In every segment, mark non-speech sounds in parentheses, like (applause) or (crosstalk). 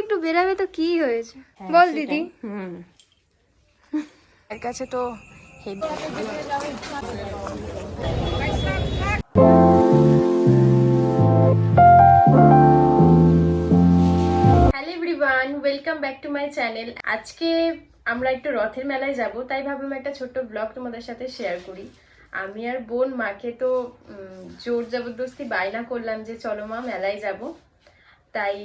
একটু বেরাবে তো কি হয়েছে? হ্যাঁ, বল দিদি। হুম। এর কাছে তো heavy welcome back to my channel আজকে আমরা একটু রথের মেলায় যাব তাই ভাবলাম একটা ছোট্ট ব্লগ তোমাদের সাথে শেয়ার করি। আমি আর বোন মাকে তো জোর জবরদস্তি বায়না করলাম যে চলো মা মেলায় যাব। তাই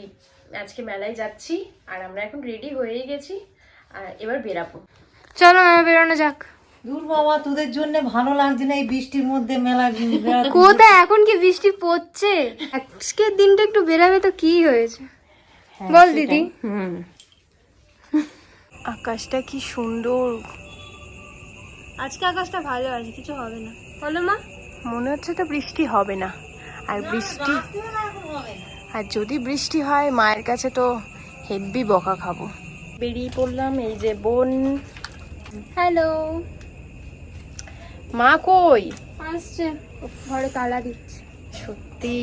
আজকে মেলায় যাচ্ছি আর আমরা এখন রেডি হয়েই গেছি আর এবার বেরাবো। চলো মেলা বেরোনো যাক। দূর বাবা তোদের জন্য ভালো লাগছে না এই বৃষ্টির মধ্যে মেলা। (laughs) কোথায়? এখন কি বৃষ্টি পড়ছে? আজকের দিনটা একটু বেরাবে তো কি হয়েছে? হ্যাঁ, বল দিদি। হুম। আকাশটা কি সুন্দর। আজকে আকাশটা ভালো আছে কিছু হবে না। বলো মা। মনে হচ্ছে তো বৃষ্টি হবে না। আর বৃষ্টি আর যদি বৃষ্টি হয় মায়ের কাছে তো হেব্বি বকা খাব। বেরিয়ে পড়লাম এই যে বোন। হ্যালো মা কই? আসছে। ঘরে তালা দিচ্ছে। সত্যি।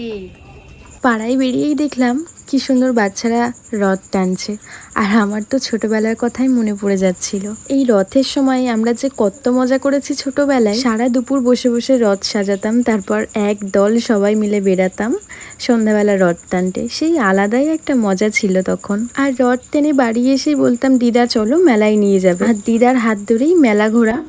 পাড়ায় বেরিয়েই দেখলাম কি সুন্দর বাচ্চারা রথ টানছে। আর আমার তো ছোটবেলার কথাই মনে পড়ে যাচ্ছিল। এই রথের সময় আমরা যে কত মজা করেছি ছোটবেলায়। সারা দুপুর বসে বসে রথ সাজাতাম, তারপর এক দল সবাই মিলে বেরাতাম সন্ধ্যাবেলা রথ টানতে। সেই আলাদাই একটা মজা ছিল তখন। আর রথ টেনে বাড়ি এসেই বলতাম, দিদা, চলো মেলায় নিয়ে যাবে। আর দিদার হাত ধরেই মেলা ঘোরা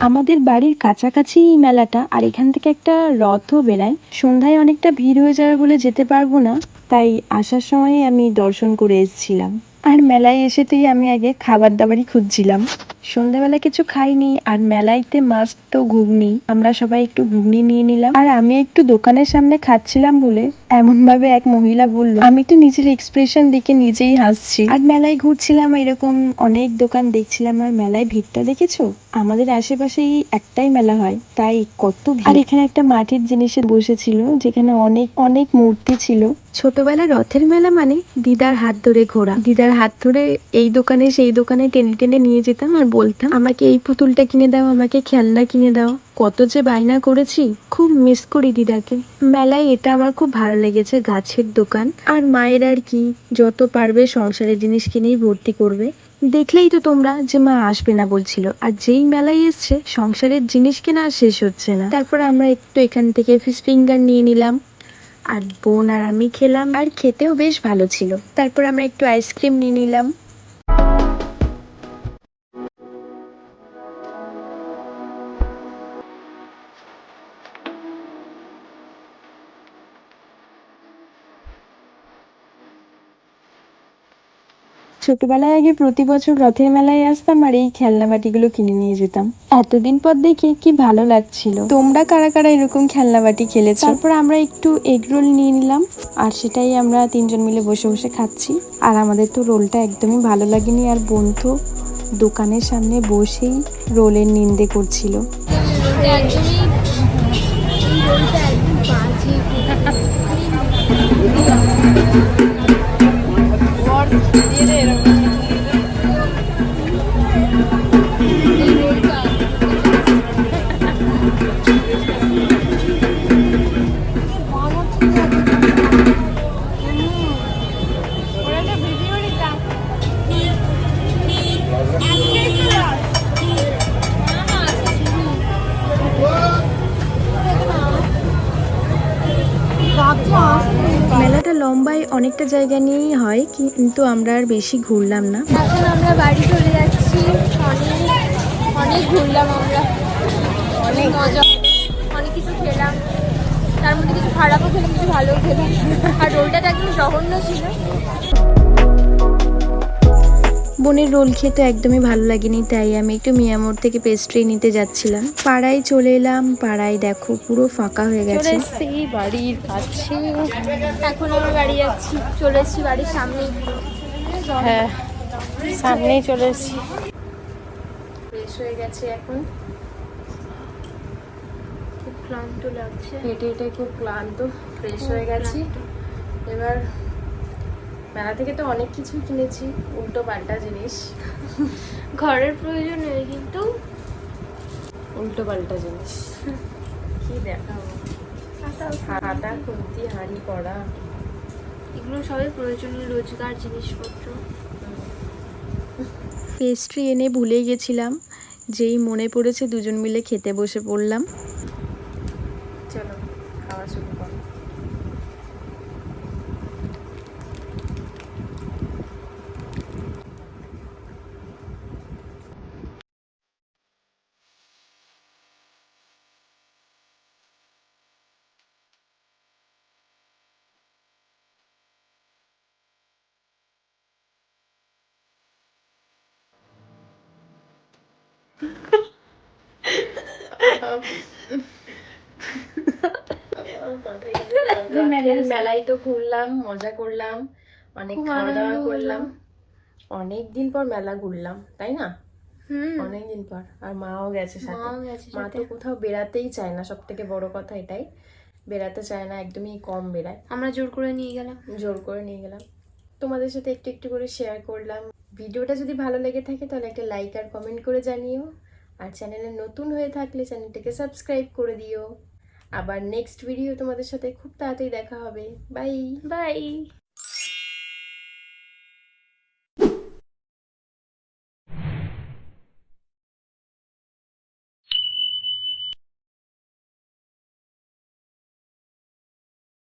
আমাদের বাড়ির কাছাকাছি এই মেলাটা, আর এখান থেকে একটা রথও বেড়ায় সন্ধ্যায় অনেকটা ভিড় হয়ে যাবে বলে যেতে পারব না, তাই আসার সময় আমি দর্শন করে এসেছিলাম। আর মেলায় এসেতেই আমি আগে খাবার দাবারই খুঁজছিলাম। সন্ধ্যাবেলা কিছু খাইনি, আর মেলাইতে মাস্ট তো ঘুগনি। আমরা সবাই একটু ঘুগনি নিয়ে নিলাম। আর আমি একটু দোকানের সামনে খাচ্ছিলাম বলে এমন ভাবে এক মহিলা বলল, আমি তো নিজের এক্সপ্রেশন দেখে নিজেই হাসছি। আর মেলায় ঘুরছিলাম এরকম অনেক দোকান দেখছিলাম। আর মেলায় ভিড়টা দেখেছ? আমাদের আশেপাশেই একটাই মেলা হয় তাই কত ভিড়। আর এখানে একটা মাটির জিনিসে বসেছিল যেখানে অনেক অনেক মূর্তি ছিল। ছোটবেলায় রথের মেলা মানে দিদার হাত ধরে ঘোরা। দিদার হাত ধরে এই দোকানে সেই দোকানে টেনে টেনে নিয়ে যেতাম আর বলতাম আমাকে এই পুতুলটা কিনে দাও আমাকে খেলনা কিনে দাও। কত যে বায়না করেছি খুব মিস করি দিদাকে। মেলায় এটা আমার খুব ভালো লেগেছে গাছের দোকান। আর মায়ের আর কি যত পারবে সংসারের জিনিস কিনেই ভর্তি করবে। দেখলেই তো তোমরা যে মা আসবে না বলছিল। আর যেই মেলায় এসছে, সংসারের জিনিস কেনা শেষ হচ্ছে না। তারপর আমরা একটু এখান থেকে ফিস ফিঙ্গার নিয়ে নিলাম। আর বোন আর আমি খেলাম। আর খেতেও বেশ ভালো ছিল। তারপর আমরা একটু আইসক্রিম নিয়ে নিলাম। ছোটবেলায় আগে প্রতি বছর রথের মেলায় আসতাম আর এই খেলনা বাটিগুলো কিনে নিয়ে যেতাম। এতদিন পর দেখে কি ভালো লাগছিল। তোমরা কারা কারা এরকম খেলনা বাটি খেলেছো? তারপর আমরা একটু এগ রোল নিয়ে নিলাম আর সেটাই আমরা তিনজন মিলে বসে বসে খাচ্ছি। আর আমাদের তো রোলটা একদমই ভালো লাগেনি আর বোন তো দোকানের সামনে বসেই রোলের নিন্দে করছিল। মেলাটা লম্বায় অনেকটা জায়গা নিয়েই হয়, কিন্তু আমরা আর বেশি ঘুরলাম না। এখন আমরা বাড়ি চলে যাচ্ছি। অনেক অনেক ঘুরলাম আমরা। অনেক মজা অনেক কিছু খেলাম। তার মধ্যে কিছু খারাপও খেলাম, কিছু ভালোও খেলাম। আর রোলটা একদম জঘন্য ছিল। বোনের রোল খেতে একদমই ভালো লাগেনি তাই আমি একটু মিয়ামোড় থেকে পেস্ট্রি নিতে যাচ্ছিলাম। পাড়ায় চলে এলাম পাড়ায় দেখো পুরো ফাঁকা হয়ে গেছে। এসছি বাড়ির কাছে। এখন আমরা বাড়ি যাচ্ছি চলে এসছি বাড়ির সামনেই। হ্যাঁ সামনেই চলে এসেছি। ফ্রেশ হয়ে গেছে এখন। খুব ক্লান্ত লাগছে। হেঁটে হেঁটে খুব ক্লান্ত। ফ্রেশ হয়ে গেছি। এবার মেলা থেকে তো অনেক কিছু কিনেছি উল্টো পাল্টা জিনিস। ঘরের প্রয়োজন নেই কিন্তু উল্টো পাল্টা জিনিস। কি দেখাবো? হাতা খুন্তি হাঁড়ি কড়া এগুলো সবই প্রয়োজনীয় রোজগার জিনিসপত্র। (laughs) পেস্ট্রি এনে ভুলে গেছিলাম যেই মনে পড়েছে দুজন মিলে খেতে বসে পড়লাম। চলো খাওয়া শুরু করো। মেলায় তো ঘুরলাম মজা করলাম অনেক খাওয়া দাওয়া করলাম। অনেক দিন পর মেলা ঘুরলাম তাই না? হুম। অনেক পর আর মাও গেছে সাথে। মা তো কোথাও বেড়াতেই চায় না সব থেকে বড় কথা এটাই। বেড়াতে চায় না একদমই কম বেড়ায়। আমরা জোর করে নিয়ে গেলাম। জোর করে নিয়ে গেলাম। তোমাদের সাথে একটু একটু করে শেয়ার করলাম। ভিডিওটা যদি ভালো লেগে থাকে তাহলে একটা লাইক আর কমেন্ট করে জানিও। আর চ্যানেলে নতুন হয়ে থাকলে চ্যানেলটাকে সাবস্ক্রাইব করে দিও। আবার নেক্সট ভিডিও তোমাদের সাথে খুব তাড়াতাড়ি দেখা হবে। Bye bye